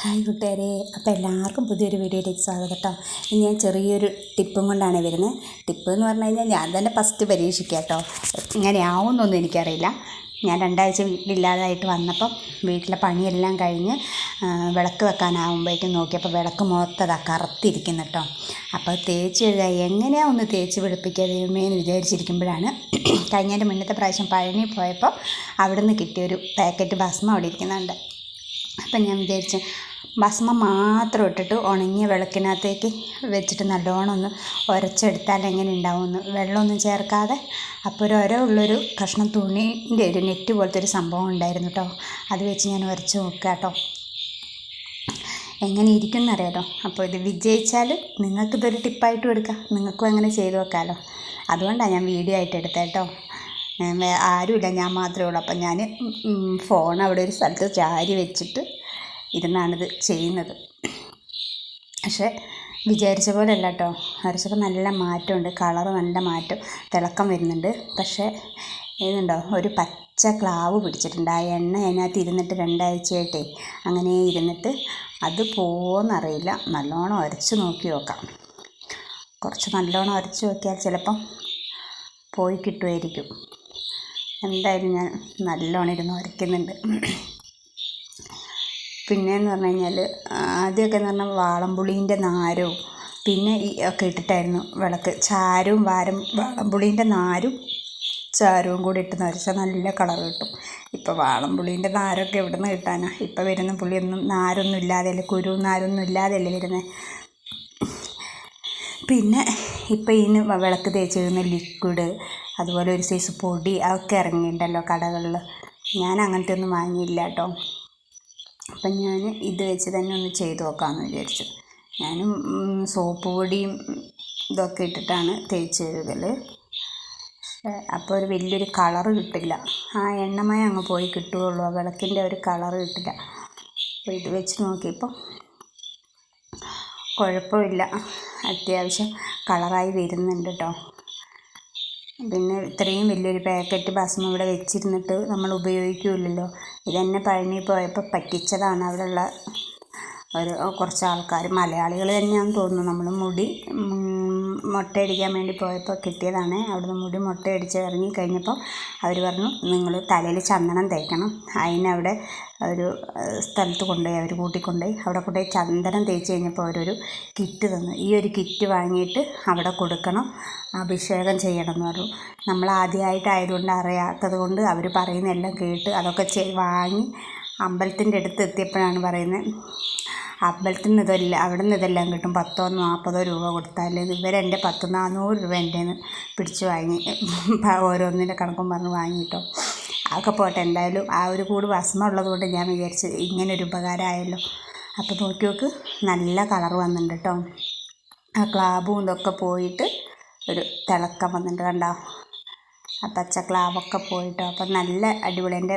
Hi കൂട്ടുകാരെ. അപ്പോൾ എല്ലാവർക്കും പുതിയൊരു വീഡിയോയിലേക്ക് സ്വാഗതം കേട്ടോ. ഇനി ഞാൻ ചെറിയൊരു ടിപ്പും കൊണ്ടാണ് വരുന്നത്. ടിപ്പ് എന്ന് പറഞ്ഞു കഴിഞ്ഞാൽ ഞാൻ തന്നെ ഫസ്റ്റ് പരീക്ഷിക്കുക കേട്ടോ. ഇങ്ങനെ ആവുമെന്നൊന്നും എനിക്കറിയില്ല. ഞാൻ രണ്ടാഴ്ച വീട്ടിലില്ലാതായിട്ട് വന്നപ്പം വീട്ടിലെ പണിയെല്ലാം കഴിഞ്ഞ് വിളക്ക് വെക്കാനാവുമ്പോഴേക്കും നോക്കിയപ്പോൾ വിളക്ക് മുഖത്തതാ കറുത്തിരിക്കുന്നു കേട്ടോ. അപ്പോൾ തേച്ച് കഴുകുക എങ്ങനെയാ ഒന്ന് തേച്ച് പിടിപ്പിക്കുക ദൈവമേ വിചാരിച്ചിരിക്കുമ്പോഴാണ് കഴിഞ്ഞതിന്റെ മുന്നത്തെ പ്രാവശ്യം പഴനി പോയപ്പോൾ അവിടുന്ന് കിട്ടിയൊരു പാക്കറ്റ് ഭസ്മം അവിടെ ഇരിക്കുന്നുണ്ട്. അപ്പം ഞാൻ വിചാരിച്ചു ഭസ്മം മാത്രം ഇട്ടിട്ട് ഉണങ്ങിയ വിളക്കിനകത്തേക്ക് വെച്ചിട്ട് നല്ലോണം ഒന്ന് ഉരച്ചെടുത്താൽ എങ്ങനെ ഉണ്ടാവുമെന്ന് വെള്ളമൊന്നും ചേർക്കാതെ അപ്പോൾ ഒരു ഒര ഉള്ളൊരു കഷ്ണം തുണീന്റെ ഒരു നെറ്റ് പോലത്തെ ഒരു സംഭവം ഉണ്ടായിരുന്നു കേട്ടോ. അത് വെച്ച് ഞാൻ ഉരച്ച് നോക്കുക കേട്ടോ. എങ്ങനെ ഇരിക്കും അപ്പോൾ ഇത് വിജയിച്ചാൽ നിങ്ങൾക്കിതൊരു ടിപ്പായിട്ടും എടുക്കാം. നിങ്ങൾക്കും അങ്ങനെ ചെയ്ത് വെക്കാമല്ലോ അതുകൊണ്ടാണ് ഞാൻ വീഡിയോ ആയിട്ട് എടുത്തത് കേട്ടോ. ആരുമില്ല ഞാൻ മാത്രമേ ഉള്ളൂ. അപ്പം ഞാൻ ഫോൺ അവിടെ ഒരു സ്ഥലത്ത് ചാരി വെച്ചിട്ട് ഇരുന്നാണിത് ചെയ്യുന്നത്. പക്ഷേ വിചാരിച്ച പോലെ അല്ല കേട്ടോ വരച്ചപ്പോൾ നല്ല മാറ്റമുണ്ട്. കളറ് നല്ല മാറ്റം തിളക്കം വരുന്നുണ്ട്. പക്ഷേ ഇതുണ്ടോ? ഒരു പച്ച ക്ലാവ് പിടിച്ചിട്ടുണ്ട്. ആ എണ്ണ അതിനകത്ത് ഇരുന്നിട്ട് രണ്ടാഴ്ചയായിട്ടേ അങ്ങനെ ഇരുന്നിട്ട് അത് പോകുമെന്നറിയില്ല നല്ലോണം ഉരച്ച് നോക്കി നോക്കാം. കുറച്ച് നല്ലോണം ഉരച്ച് നോക്കിയാൽ ചിലപ്പം പോയി കിട്ടുമായിരിക്കും. എന്തായാലും ഞാൻ നല്ലോണം ഇരുന്ന് ഉരയ്ക്കുന്നുണ്ട് പിന്നെയെന്ന് പറഞ്ഞു കഴിഞ്ഞാൽ ആദ്യമൊക്കെ എന്ന് പറഞ്ഞാൽ വാളംപുളീന്റെ നാരും പിന്നെ ഈ ഒക്കെ ഇട്ടിട്ടായിരുന്നു വിളക്ക്. ചാരവും വാരം വാളംപുളീന്റെ നാരും ചാരവും കൂടി ഇട്ട് നരച്ചാൽ നല്ല കളർ കിട്ടും. ഇപ്പോൾ വാളംപുളീന്റെ നാരൊക്കെ എവിടെ നിന്ന് കിട്ടാനാ? ഇപ്പോൾ വരുന്ന പുളിയൊന്നും നാരൊന്നും ഇല്ലാതെയല്ലേ കുരു നാരൊന്നും ഇല്ലാതെയല്ലേ വരുന്നത് പിന്നെ ഇപ്പോൾ ഇതിന് വിളക്ക് തേച്ച് കഴിയുന്ന ലിക്വിഡ് അതുപോലെ ഒരു സൈസ് പൊടി അതൊക്കെ ഇറങ്ങിയിട്ടുണ്ടല്ലോ കടകളിൽ ഞാൻ അങ്ങനത്തെ ഒന്നും വാങ്ങിയില്ല കേട്ടോ. അപ്പം ഞാൻ ഇത് വെച്ച് തന്നെ ഒന്ന് ചെയ്ത് നോക്കാമെന്ന് വിചാരിച്ചു. ഞാനും സോപ്പ് പൊടിയും ഇതൊക്കെ ഇട്ടിട്ടാണ് തേച്ച് കഴുകൽ അപ്പോൾ ഒരു വലിയൊരു കളർ കിട്ടില്ല. ആ എണ്ണമയം അങ്ങ് പോയി കിട്ടുകയുള്ളൂ. ആ വിളക്കിന്റെ ഒരു കളർ കിട്ടില്ല. അപ്പോൾ ഇത് വെച്ച് നോക്കിയപ്പോൾ കുഴപ്പമില്ല. അത്യാവശ്യം കളറായി വരുന്നുണ്ട് കേട്ടോ. പിന്നെ ഇത്രയും വലിയൊരു പാക്കറ്റ് ഭസ്മം ഇവിടെ വെച്ചിരുന്നിട്ട് നമ്മൾ ഉപയോഗിക്കില്ലല്ലോ. ഇതെന്നെ പഴനി പോയപ്പോൾ പറ്റിച്ചതാണ് അവിടെയുള്ള ഒരു കുറച്ച് ആൾക്കാർ മലയാളികൾ തന്നെയാണെന്ന് തോന്നുന്നു നമ്മൾ മുടി മുട്ടയടിക്കാൻ വേണ്ടി പോയപ്പോൾ കിട്ടിയതാണ്. അവിടുന്ന് മുടി മുട്ടയടിച്ച് ഇറങ്ങി കഴിഞ്ഞപ്പോൾ അവർ പറഞ്ഞു നിങ്ങൾ തലയിൽ ചന്ദനം തേക്കണം. അതിനവിടെ ഒരു സ്ഥലത്ത് കൊണ്ടുപോയി അവർ കൂട്ടിക്കൊണ്ടുപോയി. അവിടെ കൊണ്ടുപോയി ചന്ദനം തേച്ച് കഴിഞ്ഞപ്പോൾ അവരൊരു കിറ്റ് തന്നു. ഈ ഒരു കിറ്റ് വാങ്ങിയിട്ട് അവിടെ കൊടുക്കണം അഭിഷേകം ചെയ്യണം എന്ന് പറഞ്ഞു. നമ്മൾ ആദ്യമായിട്ടായതുകൊണ്ട് അറിയാത്തത് കൊണ്ട് അവർ പറയുന്നതെല്ലാം കേട്ട് അതൊക്കെ വാങ്ങി അമ്പലത്തിന്റെ അടുത്ത് എത്തിയപ്പോഴാണ് പറയുന്നത് അമ്പലത്തിൽ നിന്ന് ഇതല്ല അവിടെ നിന്ന് ഇതെല്ലാം കിട്ടും. പത്തോ നാൽപ്പതോ രൂപ കൊടുത്താൽ ഇവരെന്റെ പത്ത് നാനൂറ് രൂപ എന്റെ പിടിച്ച് വാങ്ങി ഓരോന്നിന്റെ കണക്കും പറഞ്ഞ് വാങ്ങിയിട്ടോ. അതൊക്കെ പോട്ടെ എന്തായാലും ആ ഒരു കൂട് ഭസ്മം ഉള്ളത് കൊണ്ട് ഞാൻ വിചാരിച്ച് ഇങ്ങനെ ഒരു ഉപകാരമായല്ലോ. അപ്പോൾ നോക്കി നോക്ക് നല്ല കളർ വന്നിട്ടുണ്ട് കേട്ടോ. ആ ക്ലാബും ഇതൊക്കെ പോയിട്ട് ഒരു തിളക്കം വന്നിട്ട് കണ്ടോ? ആ പച്ച ക്ലാബൊക്കെ പോയിട്ടോ അപ്പം നല്ല അടിപൊളി. എന്റെ